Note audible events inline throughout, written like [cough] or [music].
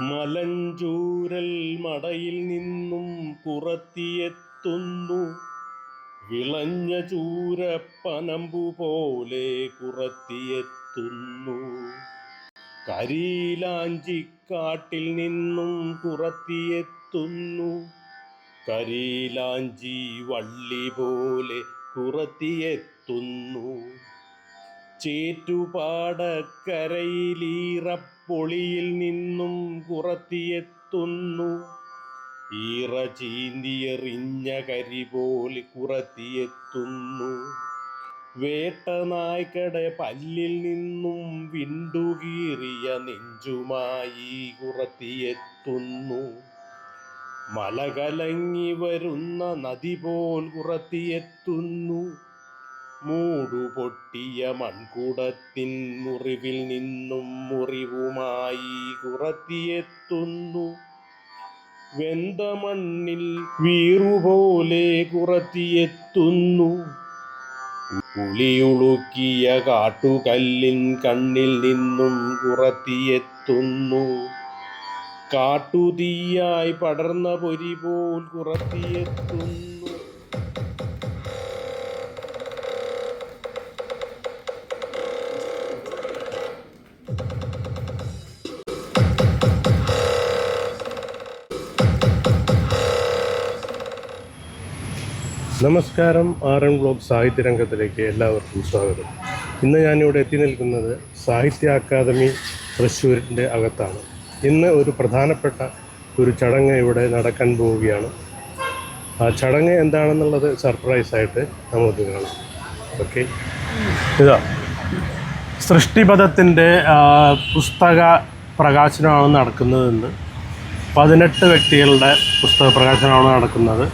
മലഞ്ചൂരൽ മടയിൽ നിന്നും കുറത്തിയെത്തുന്നു വിളഞ്ഞ ചൂരപ്പനമ്പു പോലെ കുറത്തിയെത്തുന്നു കരീലാഞ്ചിക്കാട്ടിൽ നിന്നും കുറത്തിയെത്തുന്നു കരീലാഞ്ചി വള്ളി പോലെ കുറത്തിയെത്തുന്നു ചേറ്റുപാടക്കരയിലീറപ്പൊളിയിൽ നിന്നും കുറത്തിയെത്തുന്നു. ഈറ ചീന്തിയെറിഞ്ഞ കരി പോലെ കുറത്തിയെത്തുന്നു. വേട്ടനായ്ക്കടെ പല്ലിൽ നിന്നും വിണ്ടുകീറിയ നെഞ്ചുമായി കുറത്തിയെത്തുന്നു. മലകലങ്ങി വരുന്ന നദി പോൽ കുറത്തിയെത്തുന്നു. മൂടുപൊട്ടിയ മൺകൂടത്തിൻ മുറിവിൽ നിന്നും മുറിവുമായി കുറത്തിയെത്തുന്നു. വെന്ത മണ്ണിൽ വീറുപോലെ കുറത്തിയെത്തുന്നു. ഉളിയുളുക്കിയ കാട്ടുകല്ലിൻ കണ്ണിൽ നിന്നും കുറത്തിയെത്തുന്നു. കാട്ടുതീയായി പടർന്ന പൊരി പോൽ കുറത്തിയെത്തുന്നു. നമസ്കാരം ആർ എൻ ബ്ലോഗ് സാഹിത്യരംഗത്തിലേക്ക് എല്ലാവർക്കും സ്വാഗതം. ഇന്ന് ഞാനിവിടെ എത്തി നിൽക്കുന്നത് സാഹിത്യ അക്കാദമി തൃശ്ശൂരിന്റെ അകത്താണ്. ഇന്ന് ഒരു പ്രധാനപ്പെട്ട ഒരു ചടങ്ങ് ഇവിടെ നടക്കാൻ പോവുകയാണ്. ആ ചടങ്ങ് എന്താണെന്നുള്ളത് സർപ്രൈസായിട്ട് നമുക്ക് കാണാം. ഓക്കെ ഇതാ. സൃഷ്ടിപഥത്തിന്റെ പുസ്തക പ്രകാശനമാണ് നടക്കുന്നതെന്ന് പതിനെട്ട് വ്യക്തികളുടെ പുസ്തക പ്രകാശനമാണ് നടക്കുന്നത്.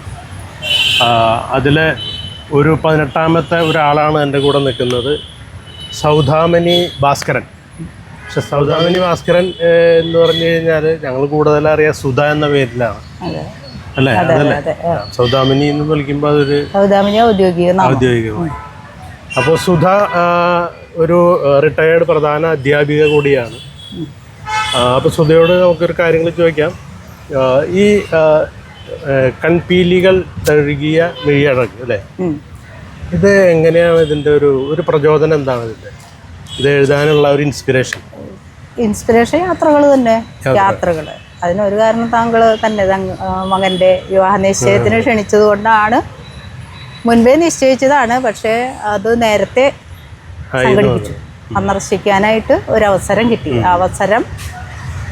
അതിൽ ഒരു പതിനെട്ടാമത്തെ ഒരാളാണ് എന്റെ കൂടെ നിൽക്കുന്നത്. സൗദാമിനി ഭാസ്കരൻ. പക്ഷെ സൗദാമിനി ഭാസ്കരൻ എന്ന് പറഞ്ഞു കഴിഞ്ഞാൽ ഞങ്ങൾ കൂടുതൽ അറിയാം സുധ എന്ന പേരിലാണ്. അല്ലേ? അതല്ലേ? അതെ സൗദാമിനി എന്ന് വിളിക്കുമ്പോൾ അതൊരു ഔദ്യോഗികമായി അപ്പോൾ സുധ ഒരു റിട്ടയേർഡ് പ്രധാന അധ്യാപിക കൂടിയാണ്. അപ്പോൾ സുധയോട് നമുക്കൊരു കാര്യങ്ങൾ ചോദിക്കാം. ഈ കൺപീലികൾ തഴുകിയ മെയ്യഴക് അല്ലേ. ഇത് എങ്ങനെയാണ് ഇതിന്റെ ഒരു ഒരു പ്രചോദനം എന്താണ് ഇതിന്റെ? ഇത് എഴുതാനുള്ള ഒരു ഇൻസ്പിറേഷൻ ഇൻസ്പിറേഷൻ യാത്രകൾ തന്നെ യാത്രകൾ. അതിനൊരു കാരണം താങ്കൾ തന്നെ മകന്റെ വിവാഹ നിശ്ചയത്തിന് ക്ഷണിച്ചത് കൊണ്ടാണ് മുൻപേ നിശ്ചയിച്ചതാണ് പക്ഷേ അത് നേരത്തെ സംഘടിപ്പിച്ചു. സന്ദർശിക്കാനായിട്ട് ഒരു അവസരം കിട്ടി അവസരം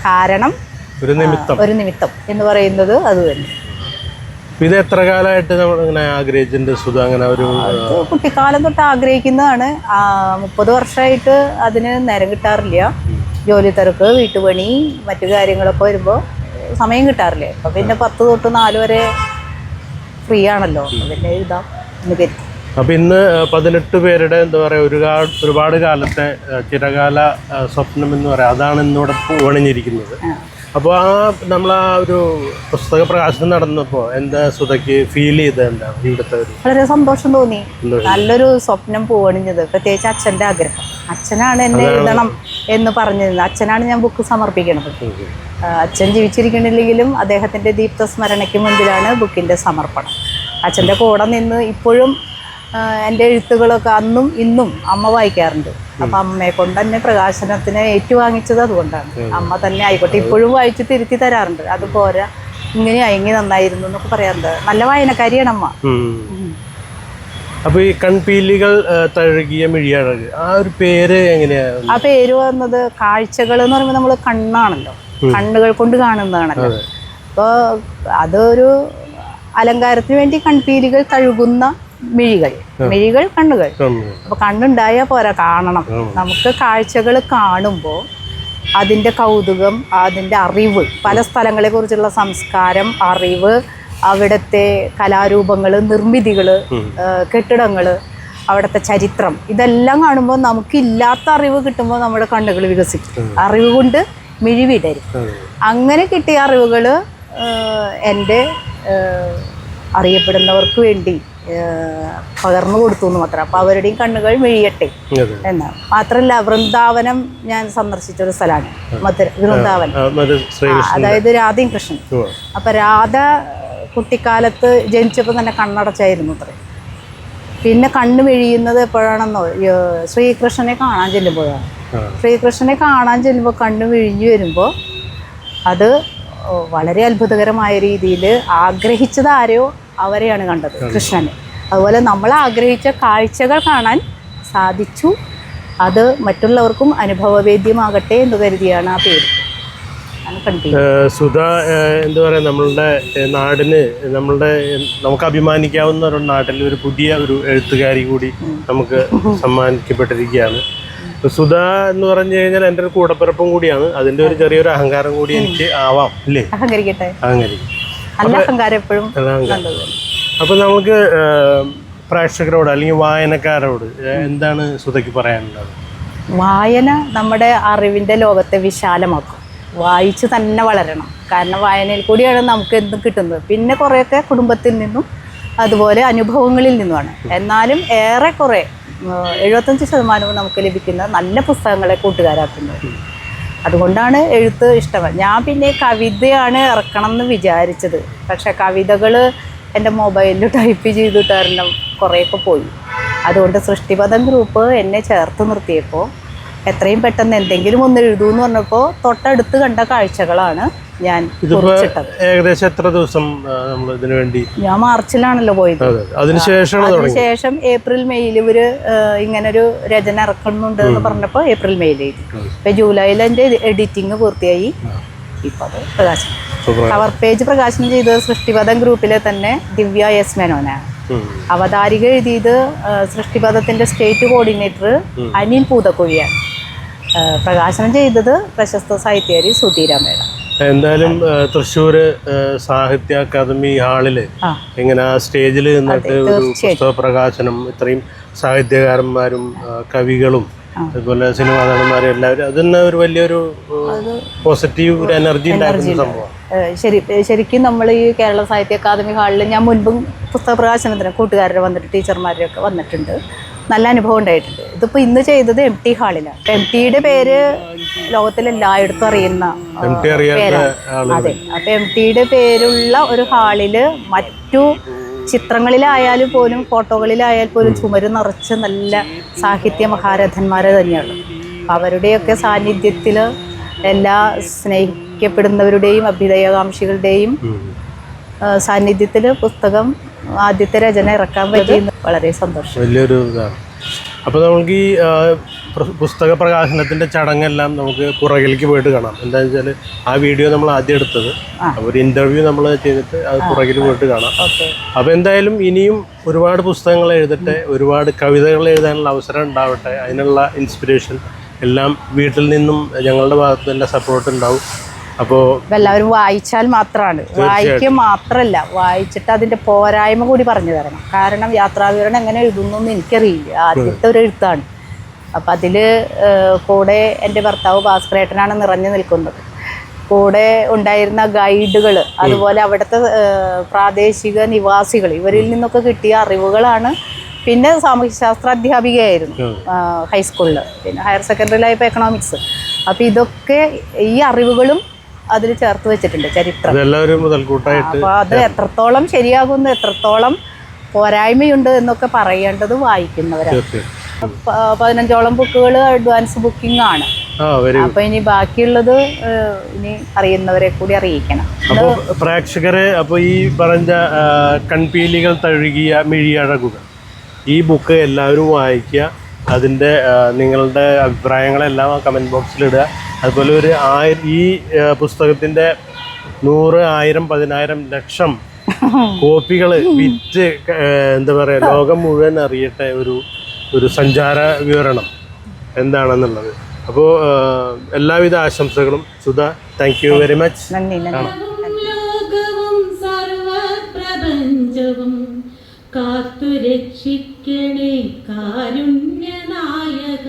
കാരണം ഒരു നിമിത്തം. ഒരു നിമിത്തം എന്ന് പറയുന്നത് അത് തന്നെ. ഇത് എത്ര കാലമായിട്ട് നമ്മൾ ഇങ്ങനെ ആഗ്രഹിച്ചിട്ടുണ്ട് സുധ? അങ്ങനെ ഒരു ഇത് കുട്ടിക്കാലം തൊട്ട് ആഗ്രഹിക്കുന്നതാണ്. മുപ്പത് വർഷമായിട്ട് അതിന് നേരം കിട്ടാറില്ല. ജോലി തിരക്ക് വീട്ടുപണി മറ്റു കാര്യങ്ങളൊക്കെ വരുമ്പോൾ സമയം കിട്ടാറില്ല. അപ്പം പിന്നെ പത്ത് തൊട്ട് നാല് വരെ ഫ്രീ ആണല്ലോ. പിന്നെ എഴുതാം എന്ന് കരുതി അപ്പം ഇന്ന് പതിനെട്ട് പേരുടെ എന്താ പറയുക ഒരുപാട് ഒരുപാട് കാലത്തെ ചിരകാല സ്വപ്നം എന്ന് പറയാം അതാണ് ഇന്നിവിടെ പൂവണിഞ്ഞിരിക്കുന്നത് അപ്പോൾ ആ നമ്മൾ ആ ഒരു പുസ്തക പ്രകാശനം നടന്നപ്പോൾ എന്താ സുധയ്ക്ക് ഫീൽ ചെയ്തത് എന്താ ഇവിടുത്തെ ഒരു വളരെ സന്തോഷം തോന്നി. നല്ലൊരു സ്വപ്നം പോണിഞ്ഞത് പ്രത്യേകിച്ച് അച്ഛന്റെ ആഗ്രഹം. അച്ഛനാണ് എന്നെ എഴുതണം എന്ന് പറഞ്ഞിരുന്നത്. അച്ഛനാണ് ഞാൻ ബുക്ക് സമർപ്പിക്കുന്നത് അച്ഛൻ ജീവിച്ചിരിക്കണില്ലെങ്കിലും അദ്ദേഹത്തിന്റെ ദീപ്ത സ്മരണയ്ക്ക് മുമ്പിലാണ് ബുക്കിന്റെ സമർപ്പണം. അച്ഛന്റെ കൂടെ നിന്ന് ഇപ്പോഴും എന്റെ എഴുത്തുകളൊക്കെ അന്നും ഇന്നും അമ്മ വായിക്കാറുണ്ട്. അപ്പം അമ്മയെ കൊണ്ട് തന്നെ പ്രകാശനത്തിന് ഏറ്റുവാങ്ങിച്ചത് അതുകൊണ്ടാണ്. അമ്മ തന്നെ ആയിക്കോട്ടെ ഇപ്പോഴും വായിച്ച് തിരുത്തി തരാറുണ്ട്. അത് പോരാ ഇങ്ങനെ അയങ്ങി നന്നായിരുന്നു എന്നൊക്കെ പറയാറുണ്ട്. നല്ല വായനക്കാരിയാണ് അമ്മ അപ്പൊ ഈ കൺപീലികൾ തഴുകിയ മിഴിയഴക് ആ ഒരു പേര് എങ്ങനെയാണ് ആ പേര് വന്നത് കാഴ്ചകൾ എന്ന് പറയുമ്പോൾ നമ്മൾ കണ്ണാണല്ലോ. കണ്ണുകൾ കൊണ്ട് കാണുന്നതാണല്ലോ. അപ്പോൾ അതൊരു അലങ്കാരത്തിന് വേണ്ടി കൺപീലികൾ തഴുകുന്ന മിഴികൾ. മിഴികൾ കണ്ണുകൾ. അപ്പൊ കണ്ണുണ്ടായാൽ പോരാ കാണണം. നമുക്ക് കാഴ്ചകൾ കാണുമ്പോൾ അതിന്റെ കൗതുകം അതിന്റെ അറിവ് പല സ്ഥലങ്ങളെ കുറിച്ചുള്ള സംസ്കാരം അറിവ് അവിടുത്തെ കലാരൂപങ്ങൾ നിർമ്മിതികൾ കെട്ടിടങ്ങൾ അവിടുത്തെ ചരിത്രം ഇതെല്ലാം കാണുമ്പോൾ നമുക്കില്ലാത്ത അറിവ് കിട്ടുമ്പോൾ നമ്മുടെ കണ്ണുകൾ വികസിക്കും. അറിവ് കൊണ്ട് മിഴിവിടരും അങ്ങനെ കിട്ടിയ അറിവുകൾ എന്റെ അറിയപ്പെടുന്നവർക്ക് വേണ്ടി പകർന്നു കൊടുത്തു എന്ന് മാത്രം. അപ്പോൾ അവരുടെയും കണ്ണുകൾ മിഴിയട്ടെ എന്ന്. മാത്രമല്ല വൃന്ദാവനം ഞാൻ സന്ദർശിച്ച ഒരു സ്ഥലമാണ് മധുര ശ്രീകൃഷ്ണൻ അതായത് രാധയും കൃഷ്ണൻ. അപ്പൊ അപ്പം രാധ കുട്ടിക്കാലത്ത് ജനിച്ചപ്പോൾ തന്നെ കണ്ണടച്ചായിരുന്നു അത്ര. പിന്നെ കണ്ണു മിഴിയുന്നത് എപ്പോഴാണെന്നോ ശ്രീകൃഷ്ണനെ കാണാൻ ചെല്ലുമ്പോഴാണ്. ശ്രീകൃഷ്ണനെ കാണാൻ ചെല്ലുമ്പോൾ കണ്ണു വിഴിഞ്ഞു വരുമ്പോൾ അത് വളരെ അത്ഭുതകരമായ രീതിയിൽ ആഗ്രഹിച്ചത് ആരെയോ അവരെയാണ് കണ്ടത് കൃഷ്ണനെ. അതുപോലെ നമ്മൾ ആഗ്രഹിച്ച കാഴ്ചകൾ കാണാൻ സാധിച്ചു. അത് മറ്റുള്ളവർക്കും അനുഭവവേദ്യമാകട്ടെ എന്ന് കരുതിയാണ് ആ പേര്. സുധ എന്താ പറയുക നമ്മളുടെ നാടിന് നമ്മളുടെ നമുക്ക് അഭിമാനിക്കാവുന്ന ഒരു നാട്ടിൽ ഒരു പുതിയ ഒരു എഴുത്തുകാരി കൂടി നമുക്ക് സമ്മാനിക്കപ്പെട്ടിരിക്കുകയാണ്. സുധ എന്ന് പറഞ്ഞു കഴിഞ്ഞാൽ എന്റെ ഒരു കൂടപ്പിറപ്പും കൂടിയാണ്. അതിന്റെ ഒരു ചെറിയൊരു അഹങ്കാരം കൂടി എനിക്ക് ആവാം അല്ലേ അഹങ്കരിക്കട്ടെ? അഹങ്കരിക്കും. നല്ല അഹങ്കാരം. എപ്പോഴും അപ്പൊ നമുക്ക് പ്രേക്ഷകരോട് അല്ലെങ്കിൽ വായനക്കാരോട് എന്താണ് സുധയ്ക്ക് പറയാനുള്ളത്? വായന നമ്മുടെ അറിവിന്റെ ലോകത്തെ വിശാലമാക്കും. വായിച്ച് തന്നെ വളരണം. കാരണം വായനയിൽ കൂടിയാണ് നമുക്ക് എന്തും കിട്ടുന്നത്. പിന്നെ കുറേയൊക്കെ കുടുംബത്തിൽ നിന്നും അതുപോലെ അനുഭവങ്ങളിൽ നിന്നുമാണ്. എന്നാലും ഏറെക്കുറെ എഴുപത്തഞ്ച് ശതമാനവും നമുക്ക് ലഭിക്കുന്ന നല്ല പുസ്തകങ്ങളെ കൂട്ടുകാരാക്കുന്നത് അതുകൊണ്ടാണ് എഴുത്ത് ഇഷ്ടം. ഞാൻ പിന്നെ കവിതയാണ് ഇറക്കണം എന്ന് വിചാരിച്ചത്. പക്ഷേ കവിതകൾ എന്റെ മൊബൈലിൽ ടൈപ്പ് ചെയ്തിട്ട് തരണം കുറേയൊക്കെ പോയി. അതുകൊണ്ട് സൃഷ്ടിപഥം ഗ്രൂപ്പ് എന്നെ ചേർത്ത് നിർത്തിയപ്പോൾ എത്രയും പെട്ടെന്ന് എന്തെങ്കിലും ഒന്ന് എഴുതൂ എന്ന് പറഞ്ഞപ്പോൾ തൊട്ടടുത്ത് കണ്ട കാഴ്ചകളാണ് ഞാൻ ഏകദേശം എത്ര ദിവസം നമ്മൾ ഇതിനു വേണ്ടി? ഞാൻ മാർച്ചിലാണല്ലോ പോയത്. അതിനുശേഷം അതിനുശേഷം ഏപ്രിൽ മെയ്യിൽ ഇവർ ഇങ്ങനൊരു രചന ഇറക്കുന്നുണ്ട് എന്ന് പറഞ്ഞപ്പോൾ ഏപ്രിൽ മെയ്യിൽ എഴുതി. ഇപ്പൊ ജൂലൈയിൽ എന്റെ എഡിറ്റിംഗ് പൂർത്തിയായി. ഇപ്പൊ അത് പ്രകാശനം. കവർ പേജ് പ്രകാശനം ചെയ്തത് സൃഷ്ടിപഥം ഗ്രൂപ്പിലെ തന്നെ ദിവ്യ എസ് മേനോനാണ്. അവതാരിക എഴുതിയത് സൃഷ്ടിപഥത്തിന്റെ സ്റ്റേറ്റ് കോർഡിനേറ്റർ അനിൽ പൂതക്കുഴിയാണ്. പ്രകാശനം ചെയ്തത് പ്രശസ്ത സാഹിത്യകാരി സുധീരാമേട എന്തായാലും ഏഹ്, തൃശ്ശൂര് സാഹിത്യ അക്കാദമി ഹാളിൽ ഇങ്ങനെ ആ സ്റ്റേജിൽ നിന്നിട്ട് ഒരു പുസ്തക പ്രകാശനം ഇത്രയും സാഹിത്യകാരന്മാരും കവികളും അതുപോലെ സിനിമാ നടന്മാരും എല്ലാവരും അത് തന്നെ ഒരു വലിയൊരു പോസിറ്റീവ് ഒരു എനർജി ഉണ്ടാക്കുന്ന സംഭവം ഏഹ് ശരി ശരിക്കും നമ്മൾ ഈ കേരള സാഹിത്യ അക്കാദമി ഹാളിൽ ഞാൻ മുൻപും പുസ്തക പ്രകാശനത്തിന് കൂട്ടുകാരുടെ വന്നിട്ട് ടീച്ചർമാരൊക്കെ വന്നിട്ടുണ്ട്. നല്ല അനുഭവം ഉണ്ടായിട്ടുണ്ട്. ഇതിപ്പോൾ ഇന്ന് ചെയ്തത് എം ടി ഹാളിലാണ്. എം ടിയുടെ പേര് ലോകത്തിലെല്ലായിടത്തും അറിയുന്ന പേരാണ്. അതെ അപ്പം എം ടിയുടെ പേരുള്ള ഒരു ഹാളിൽ മറ്റു ചിത്രങ്ങളിലായാലും പോലും ഫോട്ടോകളിലായാൽ പോലും ചുമര് നിറച്ച് നല്ല സാഹിത്യ മഹാരഥന്മാരെ തന്നെയാണ്. അവരുടെയൊക്കെ സാന്നിധ്യത്തിൽ എല്ലാ സ്നേഹിക്കപ്പെടുന്നവരുടെയും അഭ്യുദയകാംക്ഷികളുടെയും. സാന്നിധ്യത്തിൽ പുസ്തകം ആദ്യത്തെ രചന ഇറക്കാൻ പറ്റിയെന്ന് വളരെ സന്തോഷം. വലിയൊരു ഇതാണ്. അപ്പോൾ നമുക്ക് ഈ പുസ്തക പ്രകാശനത്തിന്റെ ചടങ്ങെല്ലാം നമുക്ക് പുറകിലേക്ക് പോയിട്ട് കാണാം. എന്താണെന്ന് വെച്ചാൽ ആ വീഡിയോ നമ്മൾ ആദ്യം എടുത്തത് ഒരു ഇന്റർവ്യൂ നമ്മൾ ചെയ്തിട്ട് അത് പുറകിൽ പോയിട്ട് കാണാം. അപ്പോൾ എന്തായാലും ഇനിയും ഒരുപാട് പുസ്തകങ്ങൾ എഴുതട്ടെ ഒരുപാട് കവിതകൾ എഴുതാനുള്ള അവസരം ഉണ്ടാവട്ടെ അതിനുള്ള ഇൻസ്പിരേഷൻ എല്ലാം വീട്ടിൽ നിന്നും ഞങ്ങളുടെ ഭാഗത്ത് തന്നെ സപ്പോർട്ട് ഉണ്ടാവും. അപ്പോൾ ഇപ്പം എല്ലാവരും വായിച്ചാൽ മാത്രമാണ് വായിക്കുക മാത്രമല്ല വായിച്ചിട്ട് അതിന്റെ പോരായ്മ കൂടി പറഞ്ഞു തരണം. കാരണം യാത്രാവിവരണം എങ്ങനെ എഴുതുന്നു എനിക്കറിയില്ല. ആദ്യത്തെ ഒരു എഴുത്താണ്. അപ്പം അതിൽ കൂടെ എന്റെ ഭർത്താവ് ഭാസ്കരേട്ടനാണ് നിറഞ്ഞു നിൽക്കുന്നത്. കൂടെ ഉണ്ടായിരുന്ന ഗൈഡുകൾ അതുപോലെ അവിടുത്തെ പ്രാദേശിക നിവാസികൾ ഇവരിൽ നിന്നൊക്കെ കിട്ടിയ അറിവുകളാണ്. പിന്നെ സാമൂഹ്യശാസ്ത്ര അധ്യാപികയായിരുന്നു ഹൈസ്കൂളിൽ പിന്നെ ഹയർ സെക്കൻഡറിയിലായപ്പോൾ എക്കണോമിക്സ് അപ്പോൾ ഇതൊക്കെ ഈ അറിവുകളും അതിൽ ചേർത്ത് വെച്ചിട്ടുണ്ട് ചരിത്രം. അപ്പൊ മുതൽക്കൂട്ടായിട്ട് അപ്പോൾ അത് എത്രത്തോളം ശരിയാകുന്നു എത്രത്തോളം പോരായ്മയുണ്ട് എന്നൊക്കെ പറയേണ്ടത് വായിക്കുന്നവരാണ്. പതിനഞ്ചോളം ബുക്കുകൾ അഡ്വാൻസ് ബുക്കിംഗ് ആണ്. അപ്പൊ ഇനി ബാക്കിയുള്ളത് ഇനി അറിയുന്നവരെ കൂടി അറിയിക്കണം. അപ്പോൾ പ്രേക്ഷകരെ അപ്പോൾ ഈ പറഞ്ഞ കൺപീലികൾ തഴുകിയ മിഴിയഴകുകൾ ഈ ബുക്ക് എല്ലാവരും വായിക്കുക. അതിന്റെ നിങ്ങളുടെ അഭിപ്രായങ്ങളെല്ലാം കമന്റ് ബോക്സിലിടുക അതുപോലെ ഒരു ആയിരം ഈ പുസ്തകത്തിന്റെ നൂറ് ആയിരം പതിനായിരം ലക്ഷം [laughs] കോപ്പികൾ വിറ്റ് എന്താ പറയുക ലോകം മുഴുവൻ അറിയട്ടെ ഒരു ഒരു സഞ്ചാര വിവരണം എന്താണെന്നുള്ളത്. അപ്പോൾ എല്ലാവിധ ആശംസകളും Sudha thank you very much നന്ദി നന്ദി. ലോകവും സർവപ്രപഞ്ചവും കാത്തുരക്ഷിക്കണേ കാരുണ്യനായക.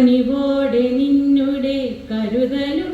കനിവോടെ നിന്നുടെ കരുതലുണ്ടാകണേ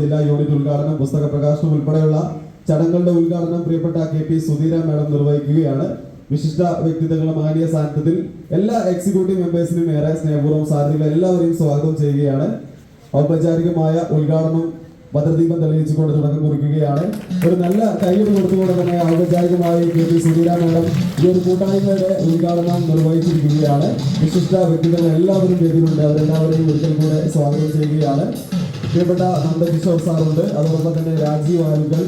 ജില്ലാ യൂണിറ്റ് ഉദ്ഘാടനം പുസ്തക പ്രകാശനം ഉൾപ്പെടെയുള്ള ചടങ്ങുകളുടെ ഉദ്ഘാടനം പ്രിയപ്പെട്ട കെ പി സുധീര മാഡം നിർവഹിക്കുകയാണ്. വിശിഷ്ട വ്യക്തിത്വങ്ങളുടെ മഹനീയ സാന്നിധ്യത്തിൽ എല്ലാ എക്സിക്യൂട്ടീവ് മെമ്പേഴ്സിനും ഏറെ സ്നേഹപൂർവം സാധ്യത എല്ലാവരെയും സ്വാഗതം ചെയ്യുകയാണ്. ഔപചാരികമായ ഉദ്ഘാടനം ഭദ്രദീപം തെളിയിച്ചുകൊണ്ട് തുടക്കം കുറിക്കുകയാണ്. ഒരു നല്ല കൈയ്യടി കൊടുത്തുകൊണ്ട് തന്നെ ഔപചാരികമായി കെ പി സുധീര മാഡം ഈ ഒരു കൂട്ടായ്മയുടെ ഉദ്ഘാടനം നിർവഹിച്ചിരിക്കുകയാണ്. വിശിഷ്ട വ്യക്തികൾ എല്ലാവരും വേദിയിലുണ്ട് അവരെല്ലാവരെയും ഒരിക്കൽ കൂടെ സ്വാഗതം ചെയ്യുകയാണ്. പ്രിയപ്പെട്ട നന്ദകിഷോർ സാറുണ്ട്. അതോടൊപ്പം തന്നെ രാജീവ് ആലുകൾ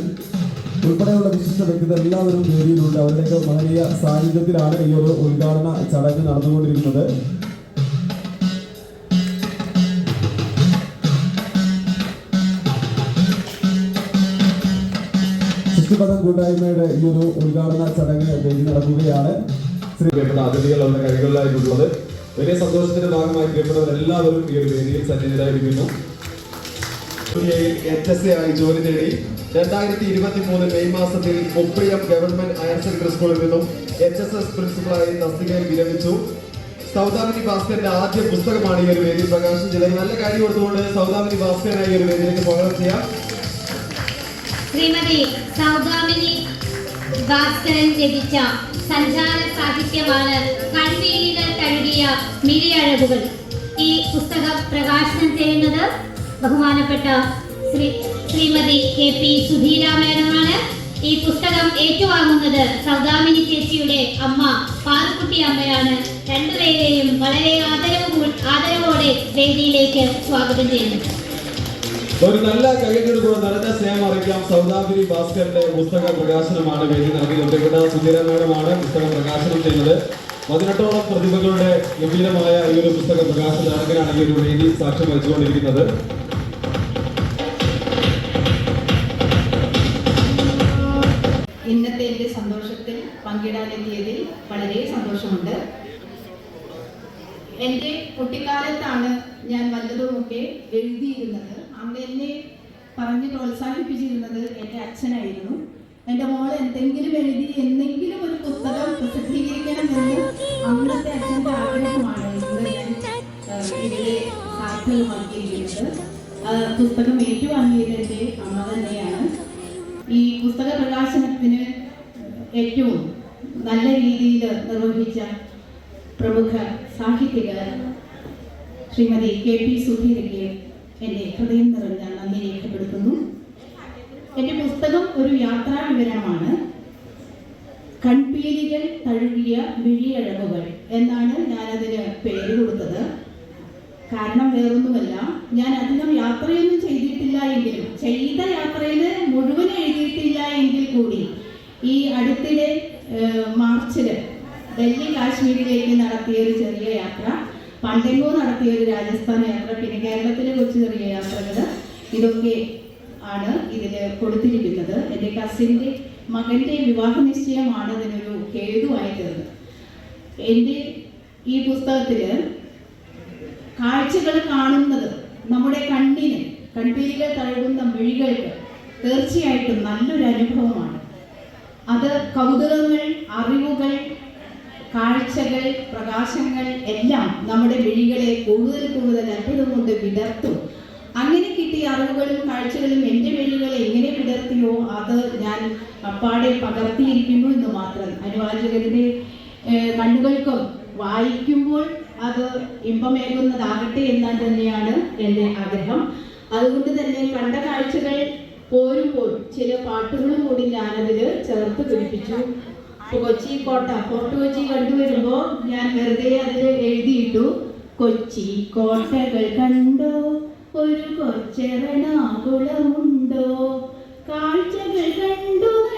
ഉൾപ്പെടെയുള്ള വിശിഷ്ട വ്യക്തികൾ എല്ലാവരും വേദിയിലുണ്ട് അവരുടെയൊക്കെ മഹനീയ സാന്നിധ്യത്തിലാണ് ഈ ഒരു ഉദ്ഘാടന ചടങ്ങ് നടന്നുകൊണ്ടിരിക്കുന്നത്. ശിശുപദം കൂട്ടായ്മയുടെ ഈ ഒരു ഉദ്ഘാടന ചടങ്ങ് വേദി നടക്കുകയാണ്. ശ്രീപ്പെട്ട അതിഥികൾ അവരുടെ കൈകളിലായിട്ടുള്ളത്. വലിയ സന്തോഷത്തിന്റെ ഭാഗമായി പ്രിയപ്പെട്ടവർ ഈ ഒരു വേദിയിൽ സന്നിഹിതരായിരിക്കുന്നു. എച്ച് എസ് എ ആയി ജോലി നേടി. രണ്ടായിരത്തി ഇരുപത്തി മൂന്ന് മെയ് മാസത്തിൽ മുപ്പയം ഗവൺമെന്റ് ഹയർ സെക്കൻഡറി സ്കൂളിൽ നിന്നും എച്ച് എസ് എസ് പ്രിൻസിപ്പളായി തസ്തികയിൽ വിരമിച്ചു. സൗദാമിനി ഭാസ്കറിന്റെ ആദ്യ പുസ്തകമാണ് ഈ ഒരു വേദി പ്രകാശം ചെയ്തത്. നല്ല കാര്യം കൊടുത്തുകൊണ്ട് സൗദാമിനി ഭാസ്കരനായി ഒരു വേദിയിലേക്ക് സ്വാഗതം ചെയ്യാം. ശ്രീമതി സൗദാമിനി ഭാസ്കരൻ രചിച്ച സഞ്ചാര സാഹിത്യമാണ് കൺവീലികൾ കഴുകിയ മിഴിയഴകുകൾ. ഈ പുസ്തകം പ്രകാശനം ചെയ്യുന്നത് ബഹുമാനപ്പെട്ട ശ്രീ ശ്രീമതി കെ പി സുധീര മേനോനാണ് ഈ പുസ്തകം ഏറ്റുവാങ്ങുന്നത്. സൗദാമിനി ചേച്ചിയുടെ അമ്മ പാറുക്കുട്ടി അമ്മയാണ്. രണ്ടുപേരെയും വളരെ ആദരവ് ആദരവോടെ വേദിയിലേക്ക് സ്വാഗതം ചെയ്യുന്നു. ഒരു നല്ല കൈയ്യടിയോടുകൂടെ നടന്ന സ്നേഹം അറിയിക്കാം. സൗദാമിനി ഭാസ്കറിന്റെ പുസ്തക പ്രകാശനമാണ് വേദി നൽകിയത് സുധീര മേഡമാണ് പുസ്തകം പ്രകാശനം ചെയ്യുന്നത്. പതിനെട്ടോളം പ്രതിഭകളുടെ ഗംഭീരമായ ഈ ഒരു പുസ്തക പ്രകാശന ചടങ്ങിനാണ് ഈ ഒരു വേദി സാക്ഷ്യം വഹിച്ചുകൊണ്ടിരിക്കുന്നത്. ഇന്നത്തെ എന്റെ സന്തോഷത്തിൽ പങ്കിടാനെത്തിയതിൽ വളരെ സന്തോഷമുണ്ട്. എന്റെ കുട്ടിക്കാലത്താണ് ഞാൻ വല്ലതുമൊക്കെ എഴുതിയിരുന്നത്. അന്ന് എന്നെ പറഞ്ഞ് പ്രോത്സാഹിപ്പിച്ചിരുന്നത് എന്റെ അച്ഛനായിരുന്നു. എന്റെ മോൾ എന്തെങ്കിലും എഴുതി എന്തെങ്കിലും ഒരു പുസ്തകം പ്രസിദ്ധീകരിക്കണമെന്ന് അന്നത്തെ അച്ഛന്റെ ആഗ്രഹമാണ് സാർത്ഥകമാക്കിയിരിക്കുന്നത് ആ പുസ്തകം ഏറ്റുവാങ്ങിയത് എന്റെ അമ്മ തന്നെയാണ്. ഈ പുസ്തക പ്രകാശനത്തിന് ഏറ്റവും നല്ല രീതിയിൽ നിർവഹിച്ച പ്രമുഖ സാഹിത്യകാർ ശ്രീമതി കെ പി സുധീരയ്ക്ക് എന്റെ ഹൃദയം നിറഞ്ഞ നന്ദി രേഖപ്പെടുത്തുന്നു. എന്റെ പുസ്തകം ഒരു യാത്രാ വിവരണമാണ്. കൺപീലികൾ തഴുകിയ മിഴിയഴകുകൾ എന്നാണ് ഞാനതിന് പേര് കൊടുത്തത്. കാരണം വേറൊന്നുമല്ല. ഞാൻ അധികം യാത്രയൊന്നും ചെയ്തിട്ടില്ല എങ്കിലും ചെയ്ത യാത്രയിൽ മുഴുവൻ എഴുതിയിട്ടില്ല എങ്കിൽ കൂടി ഈ അടുത്തിടെ മാർച്ചിൽ ഡൽഹി കാശ്മീരിലേക്ക് നടത്തിയ ഒരു ചെറിയ യാത്ര പണ്ടെങ്കോ നടത്തിയ ഒരു രാജസ്ഥാൻ യാത്ര പിന്നെ കേരളത്തിലെ കുറച്ച് ചെറിയ യാത്രകൾ ഇതൊക്കെ ആണ് ഇതിൽ കൊടുത്തിരിക്കുന്നത്. എന്റെ കസിന്റെ മകന്റെ വിവാഹ നിശ്ചയമാണ് ഇതിനൊരു ഹേതുവായി തീർന്നത്. എന്റെ ഈ പുസ്തകത്തിൽ കാഴ്ചകൾ കാണുന്നത് നമ്മുടെ കണ്ണിന് കൺപീലികൾ തഴുകുന്ന മിഴികൾക്ക് തീർച്ചയായിട്ടും നല്ലൊരു അനുഭവമാണ്. അത് കൗതുകങ്ങൾ അറിവുകൾ കാഴ്ചകൾ പ്രകാശങ്ങൾ എല്ലാം നമ്മുടെ വിഴികളെ കൂടുതൽ കൂടുതൽ അത്ഭുതം കൊണ്ട് വിടർത്തും. അങ്ങനെ കിട്ടിയ അറിവുകളും കാഴ്ചകളും എന്റെ വിഴികളെ എങ്ങനെ വിടർത്തിയോ അത് ഞാൻ അപ്പാടെ പകർത്തിയിരിക്കുന്നു എന്ന് മാത്രം. അനുവാചകരുടെ കണ്ണുകൾക്കും വായിക്കുമ്പോൾ അത് ഇമ്പമേകുന്നതാകട്ടെ എന്ന് തന്നെയാണ് എന്റെ ആഗ്രഹം. അതുകൊണ്ട് തന്നെ കണ്ട കാഴ്ചകൾ പോരുമ്പോൾ ചില പാട്ടുകളും കൂടി ഞാനതിൽ ചേർത്ത് പിടിപ്പിച്ചു. കൊച്ചി കോട്ട ഫോർട്ട് കൊച്ചി കണ്ടുവരുമ്പോൾ ഞാൻ വെറുതെ അതിൽ എഴുതിയിട്ടു കൊച്ചി കോട്ടകൾ കണ്ടോ? ഒരു കൊച്ചെറണാകുളമുണ്ടോ? കാഴ്ചകൾ കണ്ടു?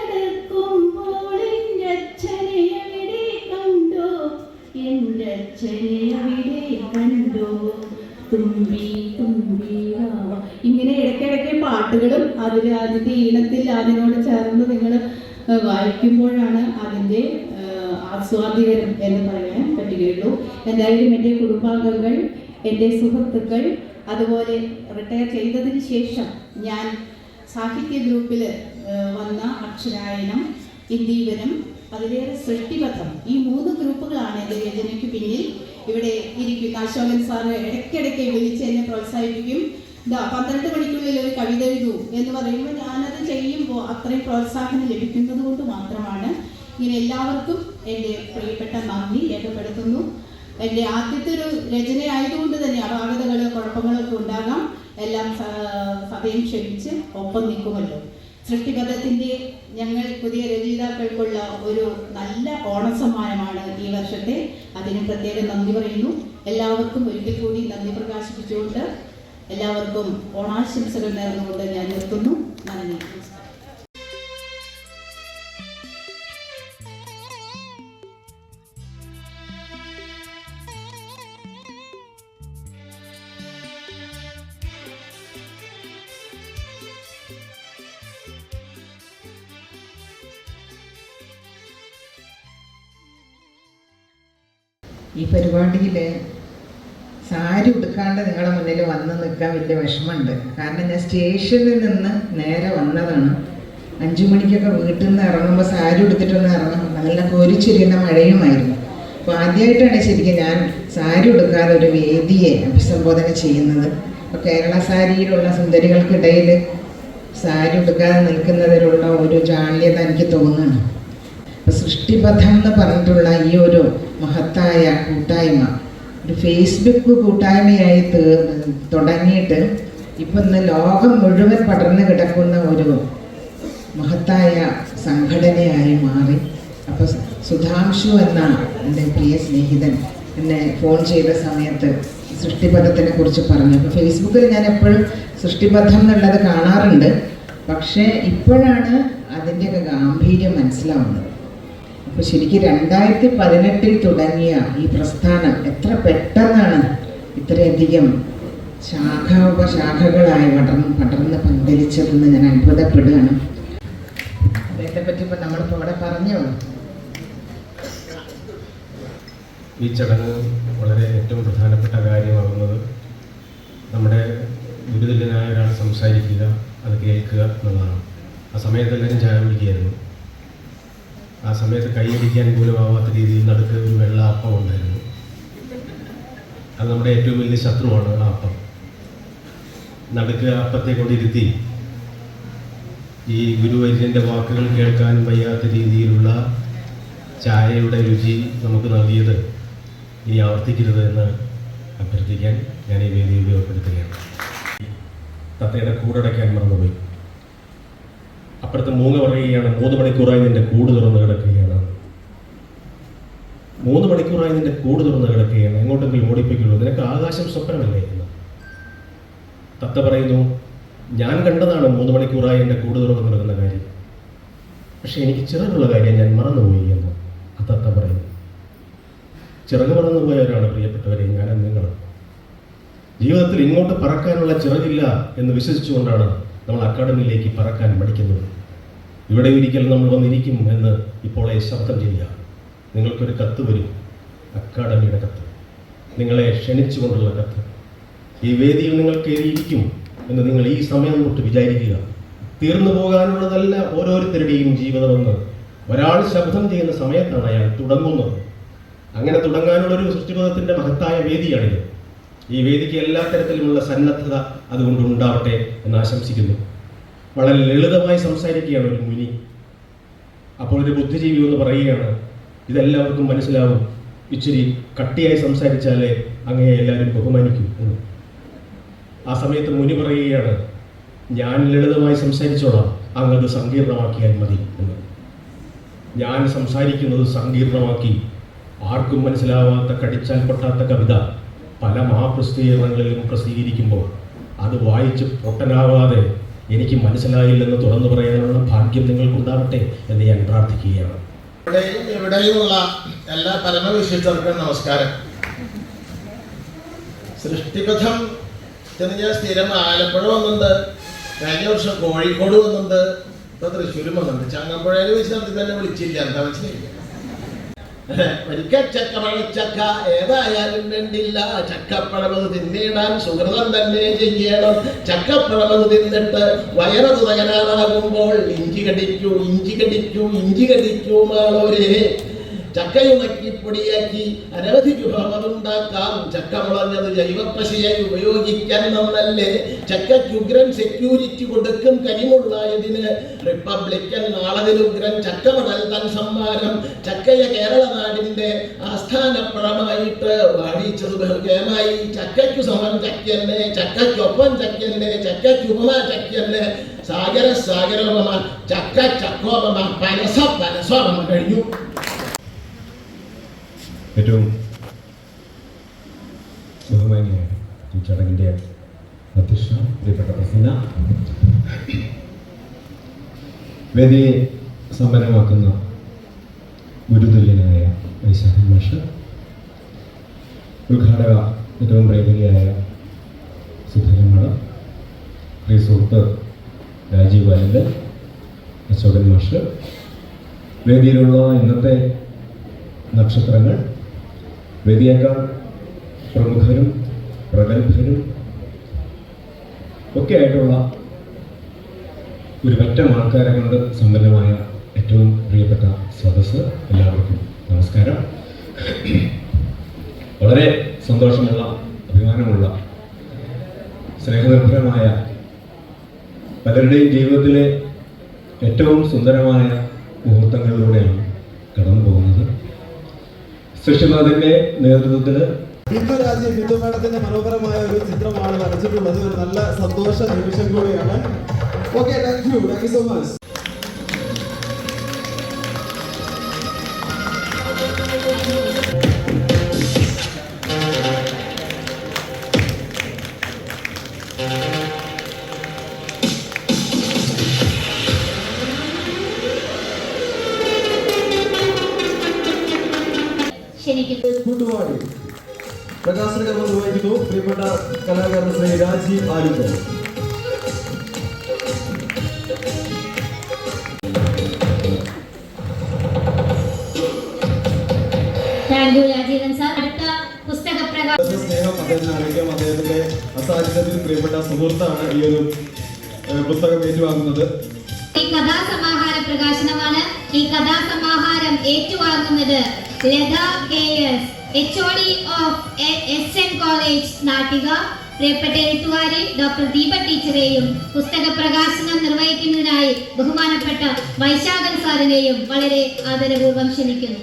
കണ്ടോ തുമ്പി തുമ്പി. ഇങ്ങനെ ഇടയ്ക്കിടയ്ക്ക് പാട്ടുകളും അതിൽ അതിന്റെ ഈണത്തിൽ അതിനോട് ചേർന്ന് നിങ്ങൾ വായിക്കുമ്പോഴാണ് അതിന്റെ ആസ്വാദികരം എന്ന് പറയാൻ പറ്റുകയുള്ളൂ എന്തായാലും എന്റെ കുടുംബാംഗങ്ങൾ എന്റെ സുഹൃത്തുക്കൾ അതുപോലെ റിട്ടയർ ചെയ്തതിന് ശേഷം ഞാൻ സാഹിത്യ ഗ്രൂപ്പിൽ വന്ന അക്ഷരായനം ഇന്ദീവനം അതിലേറെ സൃഷ്ടിപഥം ഈ മൂന്ന് ഗ്രൂപ്പുകളാണ് എന്റെ രചനയ്ക്ക് പിന്നിൽ. ഇവിടെ ഇരിക്കും. അശോകൻ സാറ് ഇടയ്ക്കിടയ്ക്ക് വിളിച്ച് എന്നെ പ്രോത്സാഹിപ്പിക്കും. ഇതാ പന്ത്രണ്ട് മണിക്കുള്ളിൽ ഒരു കവിത എഴുതൂ എന്ന് പറയുമ്പോൾ ഞാനത് ചെയ്യുമ്പോൾ അത്രയും പ്രോത്സാഹനം ലഭിക്കുന്നത് കൊണ്ട് മാത്രമാണ്. ഇങ്ങനെ എല്ലാവർക്കും എന്റെ പ്രിയപ്പെട്ട നന്ദി രേഖപ്പെടുത്തുന്നു. എന്റെ ആദ്യത്തെ ഒരു രചന ആയതുകൊണ്ട് തന്നെ അപാകതകൾ കുഴപ്പങ്ങളൊക്കെ ഉണ്ടാകാം. എല്ലാം സഭയും ക്ഷമിച്ച് ഒപ്പം നിൽക്കുമല്ലോ. സൃഷ്ടിപഥത്തിന്റെ ഞങ്ങൾ പുതിയ രചയിതാക്കൾക്കുള്ള ഒരു നല്ല ഓണസമ്മാനമാണ് ഈ വർഷത്തെ. അതിന് പ്രത്യേകം നന്ദി പറയുന്നു. എല്ലാവർക്കും ഒരിക്കൽ കൂടി നന്ദി പ്രകാശിപ്പിച്ചുകൊണ്ട് എല്ലാവർക്കും ഓണാശംസകൾ നേർന്നുകൊണ്ട് ഞാൻ നിർത്തുന്നു. നന്ദി. ഈ പരിപാടിയിൽ സാരി ഉടുക്കാണ്ട് നിങ്ങളുടെ മുന്നിൽ വന്ന് നിൽക്കാൻ വലിയ വിഷമമുണ്ട്. കാരണം ഞാൻ സ്റ്റേഷനിൽ നിന്ന് നേരെ വന്നതാണ്. അഞ്ചു മണിക്കൊക്കെ വീട്ടിൽ നിന്ന് ഇറങ്ങുമ്പോൾ സാരി ഉടുത്തിട്ടൊന്ന് ഇറങ്ങും നല്ല കോരിച്ചൊരിയുന്ന മഴയുമായിരുന്നു. അപ്പോൾ ആദ്യമായിട്ടാണ് ശരിക്കും ഞാൻ സാരി ഉടുക്കാതെ ഒരു വേദിയെ അഭിസംബോധന ചെയ്യുന്നത്. അപ്പോൾ കേരള സാരിയിലുള്ള സുന്ദരികൾക്കിടയിൽ സാരി ഉടുക്കാതെ നിൽക്കുന്നതിലുള്ള ഒരു ജാള്യത എനിക്ക് തോന്നുന്നു സൃഷ്ടിപഥം എന്ന് പറഞ്ഞിട്ടുള്ള ഈ ഒരു മഹത്തായ കൂട്ടായ്മ ഒരു ഫേസ്ബുക്ക് കൂട്ടായ്മയായി തുടങ്ങിയിട്ട് ഇപ്പം ഇന്ന് ലോകം മുഴുവൻ പടർന്നു കിടക്കുന്ന ഒരു മഹത്തായ സംഘടനയായി മാറി. അപ്പോൾ സുധാംശു എന്ന എന്റെ പ്രിയ സ്നേഹിതൻ എന്നെ ഫോൺ ചെയ്ത സമയത്ത് സൃഷ്ടിപഥത്തിനെ കുറിച്ച് പറഞ്ഞു. അപ്പോൾ ഫേസ്ബുക്കിൽ ഞാൻ എപ്പോഴും സൃഷ്ടിപഥം എന്നുള്ളത് കാണാറുണ്ട്. പക്ഷേ ഇപ്പോഴാണ് അതിന്റെയൊക്കെ ഗാംഭീര്യം മനസ്സിലാവുന്നത്. അപ്പോൾ ശരിക്കും രണ്ടായിരത്തി പതിനെട്ടിൽ തുടങ്ങിയ ഈ പ്രസ്ഥാനം എത്ര പെട്ടെന്നാണ് ഇത്രയധികം ശാഖ ഉപശാഖകളായി പടർന്ന് പടർന്ന് പന്തലിച്ചതെന്ന് ഞാൻ അത്ഭുതപ്പെടുകയാണ്. അദ്ദേഹത്തെ പറ്റി ഇപ്പം നമ്മളിപ്പോൾ ഇവിടെ പറഞ്ഞോ? ഈ ചടങ്ങ് വളരെ ഏറ്റവും പ്രധാനപ്പെട്ട കാര്യമാകുന്നത് നമ്മുടെ ഗുരുതുല്യനായ ഒരാൾ സംസാരിക്കുക അത് കേൾക്കുക എന്നുള്ളതാണ്. ആ സമയത്ത് എല്ലാവരും ചായ കുടിക്കുകയായിരുന്നു. ആ സമയത്ത് കൈയടിക്കാൻ പോലും ആവാത്ത രീതിയിൽ നടുക്ക് ഒരു വെള്ള അപ്പം ഉണ്ടായിരുന്നു. അത് നമ്മുടെ ഏറ്റവും വലിയ ശത്രുവാണ് ആ അപ്പം. നടുക്ക് അപ്പത്തെ കൊണ്ടിരുത്തി ഈ ഗുരുവര്യന്റെ വാക്കുകൾ കേൾക്കാൻ വയ്യാത്ത രീതിയിലുള്ള ചായയുടെ രുചി നമുക്ക് നൽകിയത് ഇനി ആവർത്തിക്കരുത് എന്ന് അഭ്യർത്ഥിക്കാൻ ഞാൻ ഈ വേദി ഉപയോഗപ്പെടുത്തുകയാണ്. തത്തയുടെ കൂടടയ്ക്കാൻ മറന്നുപോയി. അപ്പുറത്ത് മൂങ്ങ പറയുകയാണ് മൂന്ന് മണിക്കൂറായി നിന്റെ കൂട് തുറന്ന് കിടക്കുകയാണ്. മൂന്ന് മണിക്കൂറായി നിന്റെ കൂട് തുറന്ന് കിടക്കുകയാണ്. എങ്ങോട്ടെങ്കിലും ഓടിപ്പിക്കുള്ളൂ നിനക്ക് ആകാശം സ്വപ്നമല്ലേ എന്ന്. തത്ത പറയുന്നു ഞാൻ കണ്ടതാണ് മൂന്ന് മണിക്കൂറായി എന്റെ കൂട് തുറന്ന് കിടക്കുന്ന കാര്യം. പക്ഷെ എനിക്ക് ചിറകുള്ള കാര്യം ഞാൻ മറന്നുപോയി എന്ന്. ആ തത്ത പറയുന്നു. ചിറക് മറന്നുപോയവരാണ് പ്രിയപ്പെട്ടവരെ ഞാനും നിങ്ങൾ ജീവിതത്തിൽ ഇങ്ങോട്ട് പറക്കാനുള്ള ചിറകില്ല എന്ന് വിശ്വസിച്ചുകൊണ്ടാണ് നമ്മൾ അക്കാഡമിയിലേക്ക് പറക്കാൻ പഠിക്കുന്നത് ഇവിടെ ഒരിക്കൽ നമ്മൾ വന്നിരിക്കും എന്ന് ഇപ്പോൾ ശബ്ദം ചെയ്യുക. നിങ്ങൾക്കൊരു കത്ത് വരും. അക്കാഡമിയുടെ കത്ത്. നിങ്ങളെ ക്ഷണിച്ചുകൊണ്ടുള്ള കത്ത്. ഈ വേദിയിൽ നിങ്ങൾ കയറിയിരിക്കും എന്ന് നിങ്ങൾ ഈ സമയം തൊട്ട് വിചാരിക്കുക. തീർന്നു പോകാനുള്ളതല്ല ഓരോരുത്തരുടെയും ജീവിതമെന്ന്. ഒരാൾ ശബ്ദം ചെയ്യുന്ന സമയത്താണ് അയാൾ തുടങ്ങുന്നത്. അങ്ങനെ തുടങ്ങാനുള്ളൊരു സൃഷ്ടിപഥത്തിന്റെ മഹത്തായ വേദിയാണിത്. ഈ വേദിക്ക് എല്ലാ തരത്തിലുമുള്ള സന്നദ്ധത അതുകൊണ്ട് ഉണ്ടാവട്ടെ എന്ന് ആശംസിക്കുന്നു. വളരെ ലളിതമായി സംസാരിക്കുകയാണ് ഒരു മുനി. അപ്പോൾ ഒരു ബുദ്ധിജീവി എന്ന് പറയുകയാണ് ഇതെല്ലാവർക്കും മനസ്സിലാവും. ഇച്ചിരി കട്ടിയായി സംസാരിച്ചാലേ അങ്ങയെ എല്ലാവരും ബഹുമാനിക്കും എന്ന്. ആ സമയത്ത് മുനി പറയുകയാണ് ഞാൻ ലളിതമായി സംസാരിച്ചോളാം. അങ്ങത് സങ്കീർണമാക്കിയാൽ മതി എന്ന്. ഞാൻ സംസാരിക്കുന്നത് സങ്കീർണമാക്കി. ആർക്കും മനസ്സിലാവാത്ത കടിച്ചാൽ പൊട്ടാത്ത കവിത പല മഹാപ്രസിദ്ധീകരണങ്ങളിലും പ്രസിദ്ധീകരിക്കുമ്പോൾ അത് വായിച്ച് പൊട്ടനാവാതെ എനിക്ക് മനസ്സിലായില്ലെന്ന് തുറന്നു പറയാനുള്ള ഭാഗ്യം നിങ്ങൾക്കുണ്ടാവട്ടെ എന്ന് ഞാൻ പ്രാർത്ഥിക്കുകയാണ്. ഇവിടെയും ഇവിടെയുമുള്ള എല്ലാ പരമവിശിഷ്ടർക്കും നമസ്കാരം. സൃഷ്ടിപഥം ചെന്ന് സ്ഥിരം ആലപ്പുഴ വന്നുണ്ട് കഴിഞ്ഞ വർഷം കോഴിക്കോട് വന്നുണ്ട് ഇപ്പൊ തൃശ്ശൂരും വന്നുണ്ട്. ചങ്ങമ്പുഴയിൽ വെച്ച് നടത്തി തന്നെ വിളിച്ചില്ല. എന്താ മനസ്സിലായില്ല? ഒരിക്കൽ ചക്ക ഏതായാലും വേണ്ടില്ല ചക്കപ്പഴമത് തിന്നിടാൻ സുഹൃതം തന്നെ ചെയ്യണം. ചക്കപ്പഴമത് തിന്നിട്ട് വയറത് തകരാറാകുമ്പോൾ ഇഞ്ചി കടിക്കൂ ഇഞ്ചി കടിക്കൂ ഇഞ്ചി കടിക്കൂ മാളോരേ ചക്കയുണക്കി പൊടിയാക്കി അനവധി വിഭവങ്ങളുണ്ടാക്കാം ചക്ക മുളഞ്ഞത് ജൈവപ്പശയായി ഉപയോഗിക്കാൻ നന്നല്ലേ ചക്കയ്ക്ക് ഉഗ്രൻ സെക്യൂരിറ്റി കൊടുക്കും കനിമുള്ളായതിന്. റിപ്പബ്ലിക്കൻ നാളതിലുഗ്രൻ ചക്കമടൽ തൻ സമ്മാനം. ചക്കയ കേരള നാടിന്റെ ആസ്ഥാനപ്പഴമായിട്ട് വാടിച്ചത് ബഹുകേമായി ചക്കയ്ക്കു സമം ചക്കന്നെ ചക്കയ്ക്കൊപ്പം ചക്കന്നെ ചക്കയ്ക്കുപമ ചക്കന്നെ സാഗര സാഗരോപമ ചക്ക ചക്കോപമ പനസ പനസോപമ കഴിഞ്ഞു. ഏറ്റവും ബഹുമാനിയായ ഈ ചടങ്ങിന്റെ അധ്യക്ഷ പ്രിയപ്പെട്ട പ്രസന്ന. വേദിയെ സമ്പന്നമാക്കുന്ന ഗുരുതുല്യനായ വൈശാഖൻ മാഷ് ഉദ്ഘാടക ഏറ്റവും പ്രേമികയായ സുധരമട പ്രിയ സുഹൃത്ത് രാജീവ് അലിന്റെ അശോകൻ മാഷ്. വേദിയിലുള്ള ഇന്നത്തെ നക്ഷത്രങ്ങൾ വേദിയേക്കാൾ പ്രമുഖരും പ്രഗത്ഭരും ഒക്കെ ആയിട്ടുള്ള ഒരു പറ്റം ആൾക്കാരെ കൊണ്ട് സമ്പന്നമായ ഏറ്റവും പ്രിയപ്പെട്ട സദസ്സ് എല്ലാവർക്കും നമസ്കാരം. വളരെ സന്തോഷമുള്ള അഭിമാനമുള്ള സ്നേഹനിർഭരമായ പലരുടെയും ജീവിതത്തിലെ ഏറ്റവും സുന്ദരമായ മുഹൂർത്തങ്ങളിലൂടെയാണ് കടന്നു പോകുന്നത് സൃഷ്ടിനാഥിന്റെ നേതൃത്വത്തിൽ ഹിന്ദു രാജ്യം ഹിന്ദു മേളത്തിന്റെ മനോഹരമായ ഒരു ചിത്രമാണ് വരച്ചിട്ടുള്ളത്. ഒരു നല്ല സന്തോഷ നിമിഷം കൂടിയാണ്. Okay thank you thank you so much പ്രകാശനം സ്നേഹം അദ്ദേഹത്തിന് അറിയിക്കാം. അദ്ദേഹത്തിന്റെ അസാധ്യതയിൽ പ്രിയപ്പെട്ട സുഹൃത്താണ് ഈ ഒരു പുസ്തകം ഏറ്റുവാങ്ങുന്നത്. ഈ കഥാസമാഹാര പ്രകാശനമാണ്. ഈ കഥാസമാഹാരം ഏറ്റുവാങ്ങുന്നത് Latha K S H O D of S N college Nattika. പ്രിയപ്പെട്ട എഴുത്തുകാരി ഡോക്ടർ ദീപ ടീച്ചറെയും പുസ്തക പ്രകാശനം നിർവഹിക്കുന്നതിനായി ബഹുമാനപ്പെട്ട വൈശാഖൻ സാറിനെയും വളരെ ആദരപൂർവം ക്ഷണിക്കുന്നു.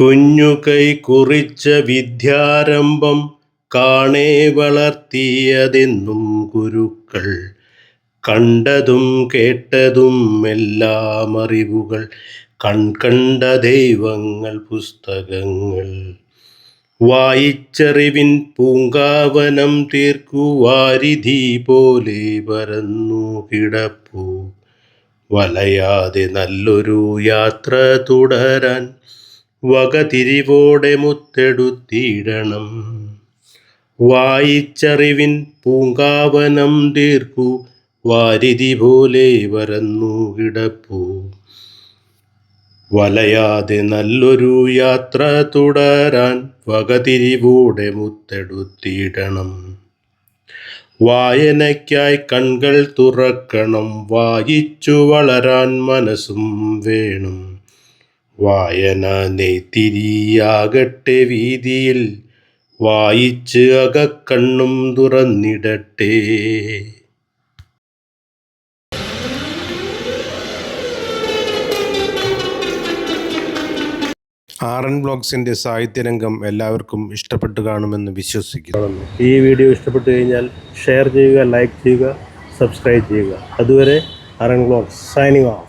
കുഞ്ഞു കൈ കുറിച്ച വിദ്യാരംഭം കാണേ വളർത്തിയതെന്നും ഗുരുക്കൾ കണ്ടതും കേട്ടതും എല്ലാം അറിവുകൾ. കൺകണ്ട ദൈവങ്ങൾ പുസ്തകങ്ങൾ. വായിച്ചറിവിൻ പൂങ്കാവനം തീർക്കു വാരിധി പോലെ പരന്നു കിടപ്പു. വലയാതെ നല്ലൊരു യാത്ര തുടരാൻ വകതിരിവോടെ മുത്തെടുത്തിടണം. വായിച്ചറിവിൻ പൂങ്കാവനം തീർക്കു വാരിതി പോലെ വരന്നു കിടപ്പൂ. വലയാതെ നല്ലൊരു യാത്ര തുടരാൻ വകതിരിവൂടെ മുത്തെടുത്തിടണം. വായനയ്ക്കായി കൺകൾ തുറക്കണം വായിച്ചു വളരാൻ മനസ്സും വേണം. വായന നെയ്ത്തിരിയാകട്ടെ വീതിയിൽ വായിച്ച് അകക്കണ്ണും തുറന്നിടട്ടെ. ആർ എൻ ബ്ലോഗ്സിന്റെ സാഹിത്യരംഗം എല്ലാവർക്കും ഇഷ്ടപ്പെട്ട് കാണുമെന്ന് വിശ്വസിക്കുന്നു. ഈ വീഡിയോ ഇഷ്ടപ്പെട്ടു കഴിഞ്ഞാൽ ഷെയർ ചെയ്യുക ലൈക്ക് ചെയ്യുക സബ്സ്ക്രൈബ് ചെയ്യുക. അതുവരെ R N blogs signing off.